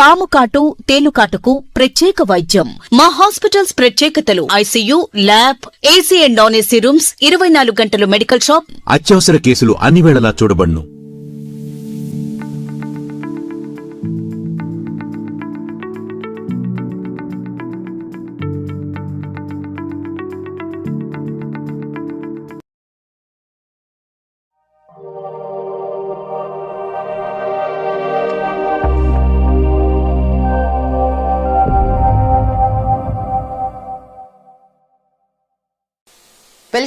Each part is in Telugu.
పాము కాటు తేలుకాటుకు ప్రత్యేక వైద్యం. మా హాస్పిటల్స్ ప్రత్యేకతలు ICU lab AC and non AC rooms ఇరవై నాలుగు గంటలు మెడికల్ షాప్. అత్యవసర కేసులు అన్ని వేళలా చూడబడును.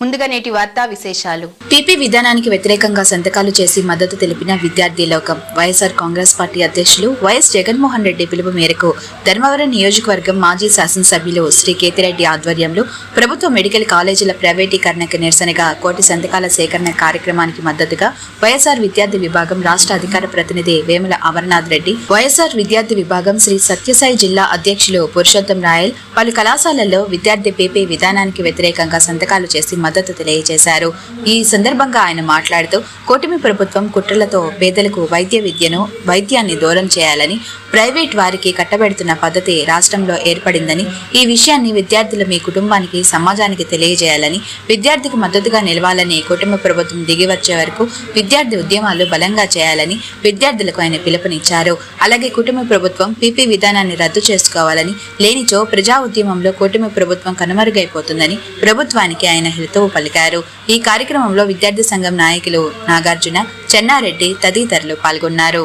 ముందుగా నేటి వార్తా విశేషాలు. పీపీ విధానానికి వ్యతిరేకంగా సంతకాలు చేసి మద్దతు తెలిపిన విద్యార్థి లోకం వైఎస్ఆర్ కాంగ్రెస్ పార్టీ అధ్యక్షులు వైఎస్ జగన్మోహన్ రెడ్డి పిలుపు మేరకు ధర్మవరం నియోజకవర్గం మాజీ శాసనసభ్యులు శ్రీ కేతిరెడ్డి ఆధ్వర్యంలో ప్రభుత్వ మెడికల్ కాలేజీల ప్రైవేటీకరణకు నిరసనగా కోటి సంతకాల సేకరణ కార్యక్రమానికి మద్దతుగా వైఎస్ఆర్ విద్యార్థి విభాగం రాష్ట్ర అధికార ప్రతినిధి వేముల అమర్నాథ్ రెడ్డి వైఎస్ఆర్ విద్యార్థి విభాగం శ్రీ సత్యసాయి జిల్లా అధ్యక్షులు పురుషోత్తం రాయల్ పలు కళాశాలల్లో విద్యార్థి పీపీ విధానానికి వ్యతిరేకంగా సంతకాలు చేసి మద్దతు తెలియజేశారు. ఈ సందర్భంగా ఆయన మాట్లాడుతూ కూటమి ప్రభుత్వం కుట్రలతో పేదలకు వైద్య విద్యను వైద్యాన్ని దూరం చేయాలని ప్రైవేట్ వారికి కట్టబెడుతున్న పద్ధతి రాష్ట్రంలో ఏర్పడిందని ఈ విషయాన్ని విద్యార్థులు మీ కుటుంబానికి సమాజానికి తెలియజేయాలని విద్యార్థికి మద్దతుగా నిలవాలని కుటుంబ ప్రభుత్వం దిగి వచ్చే వరకు విద్యార్థి ఉద్యమాలు బలంగా చేయాలని విద్యార్థులకు ఆయన పిలుపునిచ్చారు. అలాగే కుటుంబ ప్రభుత్వం పీపీ విధానాన్ని రద్దు చేసుకోవాలని లేనిచో ప్రజా ఉద్యమంలో కూటమి ప్రభుత్వం కనుమరుగైపోతుందని ప్రభుత్వానికి ఆయన హితవు పలికారు. ఈ కార్యక్రమంలో విద్యార్థి సంఘం నాయకులు నాగార్జున చెన్నారెడ్డి తదితరులు పాల్గొన్నారు.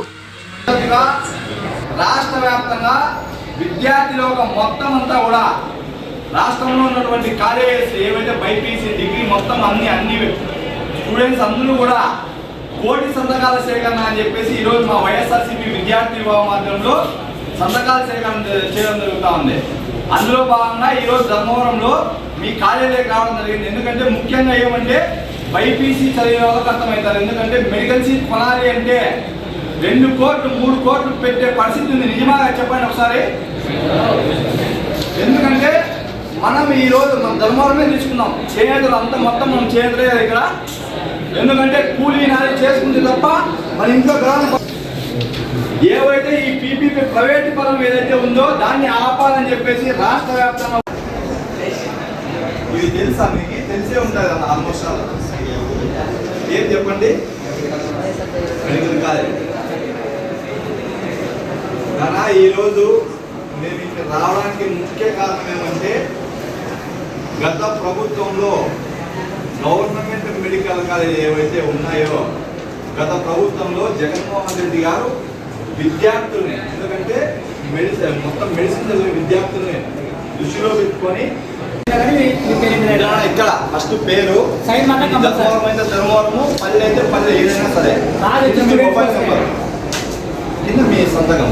రాష్ట్ర వ్యాప్తంగా విద్యార్థి లోకం మొత్తం అంతా కూడా రాష్ట్రంలో ఉన్నటువంటి కాలేజెస్ ఏవైతే బైపీసీ డిగ్రీ మొత్తం అన్ని అన్ని స్టూడెంట్స్ అందరూ కూడా కోటి సంతకాల సేకరణ అని చెప్పేసి ఈరోజు మా వైఎస్ఆర్సీపీ విద్యార్థి విభాగం మాధ్యమంలో సంతకాల సేకరణ చేయడం జరుగుతూ ఉంది. అందులో భాగంగా ఈరోజు ధర్మవరంలో మీ కార్యాలయం రావడం జరిగింది. ఎందుకంటే ముఖ్యంగా ఏమంటే బైపీసీ చదివిన వాళ్ళకి అర్థమవుతారు. ఎందుకంటే మెడికల్ సీట్ కొనాలి అంటే రెండు కోట్లు మూడు కోట్లు పెట్టే పరిస్థితి ఉంది. నిజమాగా చెప్పండి ఒకసారి. ఎందుకంటే మనం ఈ మన ధర్మవరమే తీసుకుందాం చేతులు అంతా మొత్తం మనం చేనేతలే ఇక్కడ. ఎందుకంటే కూలీ నాది చేసుకుంటే తప్ప మన ఇంట్లో గ్రామం ఏవైతే ఈ పీపీ ప్రైవేట్ పరం ఏదైతే ఉందో దాన్ని ఆపాలని చెప్పేసి రాష్ట్ర వ్యాప్తంగా ఇది తెలుసా మీకు? తెలిసే ఉంటుంది కదా ఆల్మోస్ట్ ఏం చెప్పండి? మెడికల్ కాలేజ్ ఈరోజు మేము ఇక్కడ రావడానికి ముఖ్య కారణం ఏమంటే గత ప్రభుత్వంలో గవర్నమెంట్ మెడికల్ కాలేజ్ ఏవైతే ఉన్నాయో గత ప్రభుత్వంలో జగన్మోహన్ రెడ్డి గారు విద్యార్థుల్ని. ఎందుకంటే మెడిసిన్ మొత్తం మెడిసిన్ చదివే విద్యార్థుల్ని. దృష్టిలో పెట్టుకొని ఇక్కడ ఫస్ట్ పేరు. ధర్మవరం అయితే ధర్మవరము పల్లె అయితే పల్లె ఏదైనా సరే. Mobile number. కింద మీ సంతకం.